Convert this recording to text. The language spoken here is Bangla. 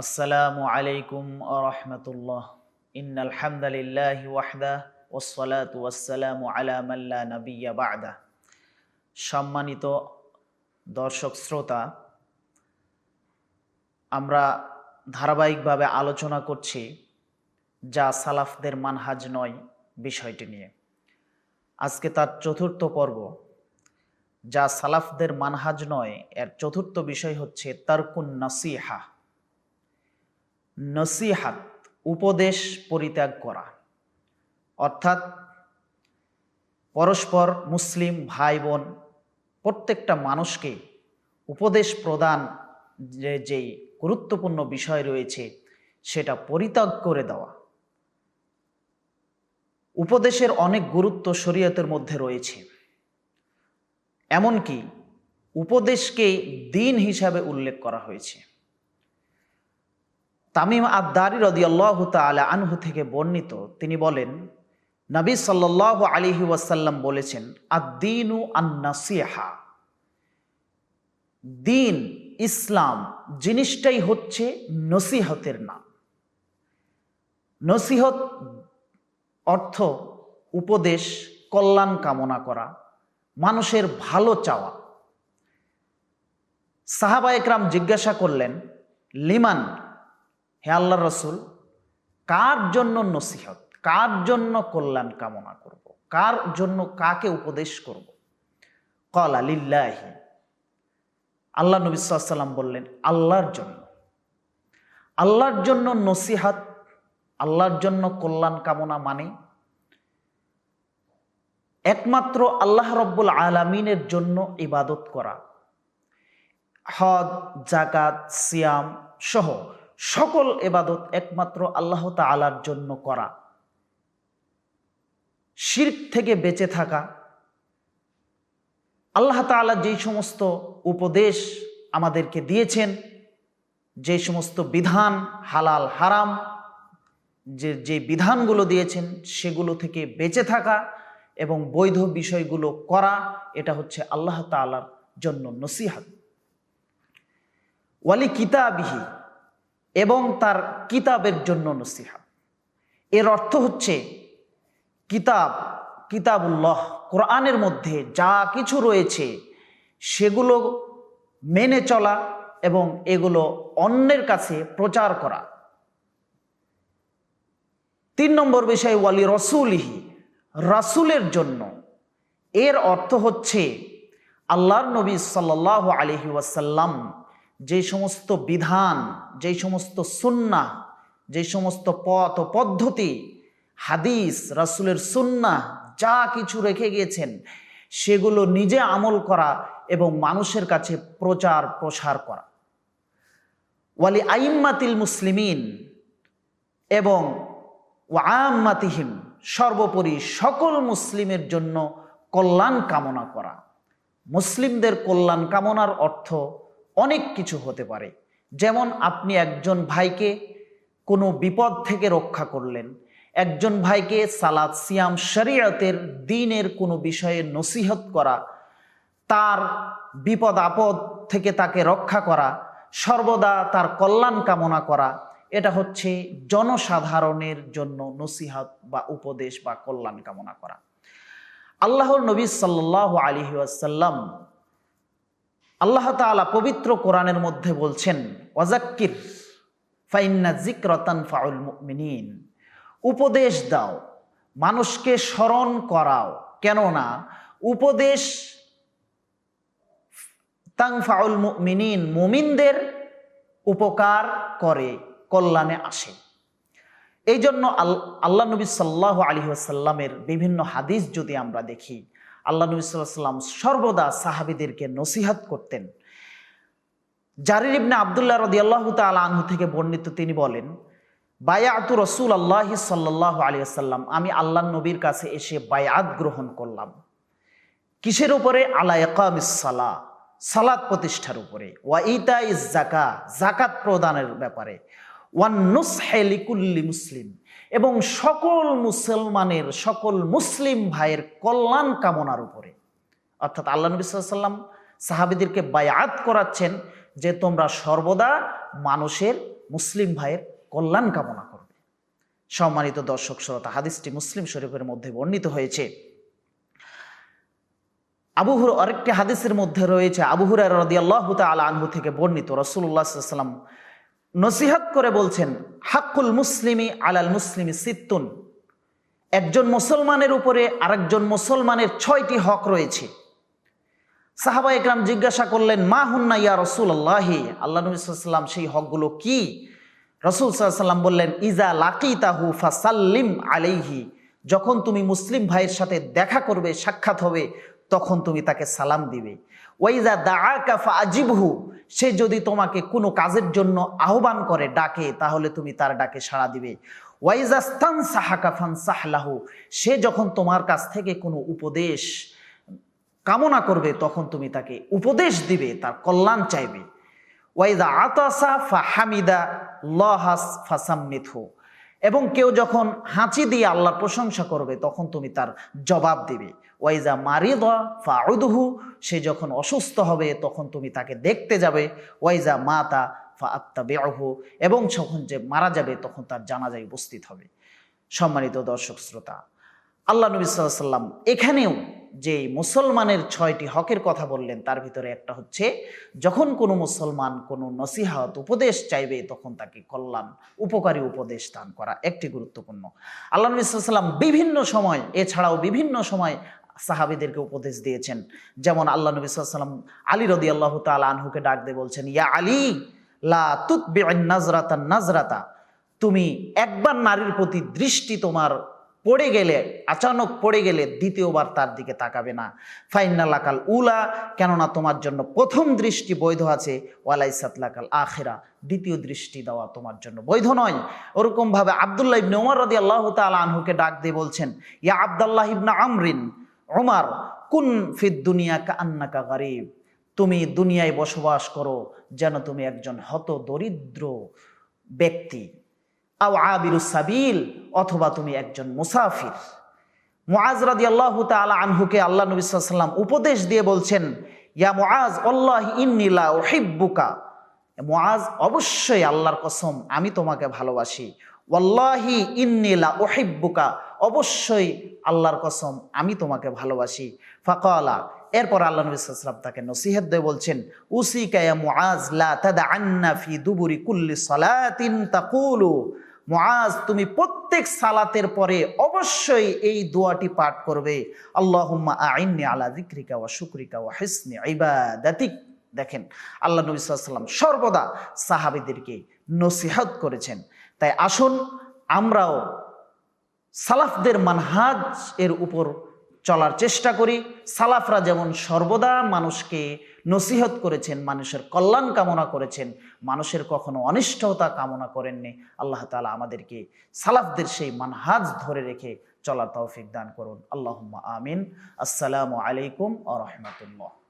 আসসালামু আলাইকুম আরহামতুল্লাহ ইন্নাল হামদালিল্লাহি ওয়াহদা ওয়াসসালাতু ওয়াসসালামু আলা মাল্লা নাবিয়্যা বা'দা। সম্মানিত দর্শক শ্রোতা, আমরা ধারাবাহিকভাবে আলোচনা করছি যা সালাফদের মানহাজ নয় বিষয়টি নিয়ে। আজকে তার চতুর্থ পর্ব। যা সালাফদের মানহাজ নয়, এর চতুর্থ বিষয় হচ্ছে তারকুন নসিহা নসিহাত, উপদেশ পরিত্যাগ করা। অর্থাৎ পরস্পর মুসলিম ভাই বোন প্রত্যেকটা মানুষকে উপদেশ প্রদান যে যেই গুরুত্বপূর্ণ বিষয় রয়েছে, সেটা পরিত্যাগ করে দেওয়া। উপদেশের অনেক গুরুত্ব শরীয়তের মধ্যে রয়েছে। এমনকি উপদেশকে দিন হিসাবে উল্লেখ করা হয়েছে। তামিম আদারি রদি আল্লাহ তালা আনহু থেকে বর্ণিত, তিনি বলেন, নবী সাল্লাহ আলিহি ওয়াসাল্লাম বলেছেন আদিনু আন্নাসিহা। দিন, ইসলাম জিনিসটাই হচ্ছে নসিহতের নাম। নসিহত অর্থ উপদেশ, কল্যাণ কামনা করা, মানুষের ভালো চাওয়া। সাহাবা একরাম জিজ্ঞাসা করলেন, লিমান হে আল্লাহ রসুল, কার জন্য নসিহত, কার জন্য কল্যাণ কামনা করব। কার জন্য কাকে উপদেশ করব। কল আলিল্লাহি আল্লাহ নবিসাল্লাম বললেন, আল্লাহর জন্য আল্লাহর জন্য নসিহাত, আল্লাহর জন্য কল্যাণ কামনা মানে একমাত্র আল্লাহ রব্বুল আলমিনের জন্য ইবাদত করা হদ জাকাত সিয়াম সহ সকল এবাদত একমাত্র আল্লাহ তালার জন্য করা। শির্ক থেকে বেঁচে থাকা। আল্লাহ তালা যেই সমস্ত উপদেশ আমাদেরকে দিয়েছেন যে সমস্ত বিধান হালাল হারাম, যে যে বিধানগুলো দিয়েছেন, সেগুলো থেকে বেঁচে থাকা এবং বৈধ বিষয়গুলো করা, এটা হচ্ছে আল্লাহ তালার জন্য নসিহাত। ওয়ালি কিতাবিহি এবং তার কিতাবের জন্য নসিহাত এর অর্থ হচ্ছে কিতাব, কিতাবুল্লাহ, কোরআনের মধ্যে যা কিছু রয়েছে সেগুলো মেনে চলা এবং এগুলো অন্যের কাছে প্রচার করা। তিন নম্বর বিষয়, ওয়ালি রসুলহি, রাসুলের জন্য। এর অর্থ হচ্ছে আল্লাহর নবী সাল্লাহ আলহি ওয়াসাল্লাম যে সমস্ত বিধান, যে সমস্ত সুন্না যে সমস্ত পথ ও পদ্ধতি, হাদিস, রাসুলের সুন্না যা কিছু রেখে গিয়েছেন, সেগুলো নিজে আমল করা এবং মানুষের কাছে প্রচার প্রসার করা। ওয়ালি আইম্মাতিল মুসলিমিন এবং ওয়াম্মাতিহিম সর্বোপরি সকল মুসলিমের জন্য কল্যাণ কামনা করা। মুসলিমদের কল্যাণ কামনার অর্থ অনেক কিছু হতে পারে। যেমন আপনি একজন ভাইকে কোনো বিপদ থেকে রক্ষা করলেন, একজন ভাইকে সালাদ সিয়াম, শরিয়তের দিনের কোনো বিষয়ে নসিহত করা, তার বিপদ আপদ থেকে তাকে রক্ষা করা, সর্বদা তার কল্যাণ কামনা করা, এটা হচ্ছে জনসাধারণের জন্য নসিহত বা উপদেশ বা কল্যাণ কামনা করা। আল্লাহর নবী সাল্লাহ আলহি আসাল্লাম আল্লাহ তালা পবিত্র কোরআনের মধ্যে বলছেন ওয়াজাক্কির ফাইন্না জিক্রতান ফাউল মিনীন উপদেশ দাও, মানুষকে স্মরণ করাও। কেননা, উপদেশ তাং ফাউল মিনীন মুমিনদের উপকার করে, কল্যাণে আসে। এই জন্য আল্লাহ নবী সাল্লাহ আলী আসাল্লামের বিভিন্ন হাদিস যদি আমরা দেখি আল্লাহ নবী সাল্লাম সর্বদা সাহাবিদেরকে নসিহাত করতেন। জারির ইবনে আবদুল্লাহ রদি আল্লাহ আনহু থেকে বর্ণিত তিনি বলেন, বায়াতু রসুল আল্লাহ সাল্লাহ আলী আসাল্লাম আমি আল্লাহ নবীর কাছে এসে বায়াত গ্রহণ করলাম। কিসের উপরে? আলাইকামিসালা সালাদ প্রতিষ্ঠার উপরে। ওয়া ইতা ইস জাকা জাকাত প্রদানের ব্যাপারে। ওয়ান নুস হেলিকুল্লি মুসলিম এবং সকল মুসলমানের, সকল মুসলিম ভাইয়ের কল্যাণ কামনার উপরে। অর্থাৎ আল্লাহ নবী সাল্লাম সাহাবিদেরকে বায়াত করাচ্ছেন যে তোমরা সর্বদা মানুষের, মুসলিম ভাইয়ের কল্যাণ কামনা করবে সম্মানিত দর্শক শ্রোতা, হাদিসটি মুসলিম শরীফের মধ্যে বর্ণিত হয়েছে। আবুহুর আরেকটি হাদিসের মধ্যে রয়েছে। আবুহুরার রদি আল্লাহ তালা আনহু থেকে বর্ণিত। রসুল্লাহ সাল্লাম নসিহাত করে বলছেন, হাক্কুল মুসলিমি আলাল মুসলিমি সিত্তুন। একজন মুসলমানের উপরে আরেকজন মুসলমানের ছয়টি হক রয়েছে। সাহাবা একরাম জিজ্ঞাসা করলেন, মা হুন্না ইয়া রসুল আল্লাহি আল্লাহ নবী সাল্লাম সেই হকগুলো কি? রসুল সাল্লাম বললেন, ইজা লাকি তাহু ফাসাল্লিম আলাইহি। যখন তুমি মুসলিম ভাইয়ের সাথে দেখা করবে, সাক্ষাৎ হবে তখন তুমি তাকে সালাম দিবে। ওয়াইজা দাআকা ফাজিবহু সে যদি তোমাকে কোনো কাজের জন্য আহ্বান করে, ডাকে, তাহলে তুমি তার ডাকে সাড়া দিবে। ওয়াইজা স্তান সাহাকা ফান সাহলাহু সে যখন তোমার কাছ থেকে কোনো উপদেশ কামনা করবে, তখন তুমি তাকে উপদেশ দিবে, তার কল্যাণ চাইবে। ওয়াইদা আতাসা ফা হামিদা লহাস ফাসাম্মিথু এবং কেউ যখন হাঁচি দিয়ে আল্লাহর প্রশংসা করবে, তখন তুমি তার জবাব দিবে। ওয়াইজা মারিদ ফা উদহু সে যখন অসুস্থ হবে, তখন তুমি তাকে দেখতে যাবে। ওয়াইজা মাতা ফা আত্মা বেহু এবং যখন যে মারা যাবে, তখন তার জানাজায় উপস্থিত হবে। সম্মানিত দর্শক, শ্রোতা, আল্লাহ নবী সাল্লাম এখানেও যে মুসলমানের ছয়টি হকের কথা বললেন, তার ভিতরে একটা হচ্ছে, যখন কোনো মুসলমান কোনো নসিহাত, উপদেশ চাইবে, তখন তাকে কল্যাণ, উপকারী উপদেশ দান করা একটি গুরুত্বপূর্ণ। আল্লাহ নবী সাল্লাম বিভিন্ন সময়, এছাড়াও বিভিন্ন সময় সাহাবিদেরকে উপদেশ দিয়েছেন। যেমন আল্লাহ নবী সাল্লাম আলী রদি আল্লাহ তাল আনহুকে ডাক দিয়ে বলছেন, ইয়া আলী, লা তুতবি নাজরাতা নাজরাতা তুমি একবার নারীর প্রতি দৃষ্টি তোমার পড়ে গেলে, আচানক পড়ে গেলে দ্বিতীয়বার তার দিকে তাকাবে না। ফাইনালাকাল উলা, কেননা তোমার জন্য প্রথম দৃষ্টি বৈধ আছে ওয়ালাই সাতলাকাল আখেরা। দ্বিতীয় দৃষ্টি দেওয়া তোমার জন্য বৈধ নয়। ওরকমভাবে আবদুল্লাহ ইবনে ওমর রদি আল্লাহ তাল আনহুকে ডাক দিয়ে বলছেন, ইয়া আবদাল্লাহ ইবনা আমরিন ওমার কুন ফিদ দুনিয়া কা আন্নাকা গরিব। তুমি দুনিয়ায় বসবাস করো যেন তুমি একজন হত দরিদ্র ব্যক্তি। আও অথবা তুমি একজন মুসাফির। মুআজ রাদিয়াল্লাহু তাআলা আনহুকে আল্লাহ নবী উপদেশ দিয়ে বলছেন, ইয়া মুআজ আল্লাহ ইন্নী লা উহিব্বুকা। মুআজ, অবশ্যই আল্লাহর কসম, আমি তোমাকে ভালোবাসি। ওয়াল্লাহি ইন্নী লা অবশ্যই আল্লাহর কসম, আমি তোমাকে ভালোবাসি। ফাকালা, এরপর আল্লাহ নবী তাকে নসিহত দিয়ে বলছেন, উসিকা ইয়া মুআজ, লা তাদআন্না ফি দুবুরি কুল্লি সালাতিন তাকুলু। মুআজ, তুমি প্রত্যেক সালাতের পরে অবশ্যই এই দোয়াটি পাঠ করবে। আল্লাহুম্মা আইন্নি আলা যিকরিকা ওয়া শুক্রিকা ওয়া হিসনি ইবাদাতিক। দেখেন, আল্লাহ নবী সাল্লাম সর্বদা সাহাবীদেরকে নসিহত করেছেন। তাই আসুন আমরাও সালাফদের মানহাজ এর উপর চলার চেষ্টা করি। সালাফরা যেমন সর্বদা মানুষকে নসিহত করেছেন, মানুষের কল্যাণ কামনা করেছেন, মানুষের কখনো অনিষ্টতা কামনা করেননি, আল্লাহ তালা আমাদেরকে সালাফদের সেই মানহাজ ধরে রেখে চলা তৌফিক দান করুন। আল্লাহ আমিন। আসসালামু আলাইকুম আ রহমতুল্লাহ।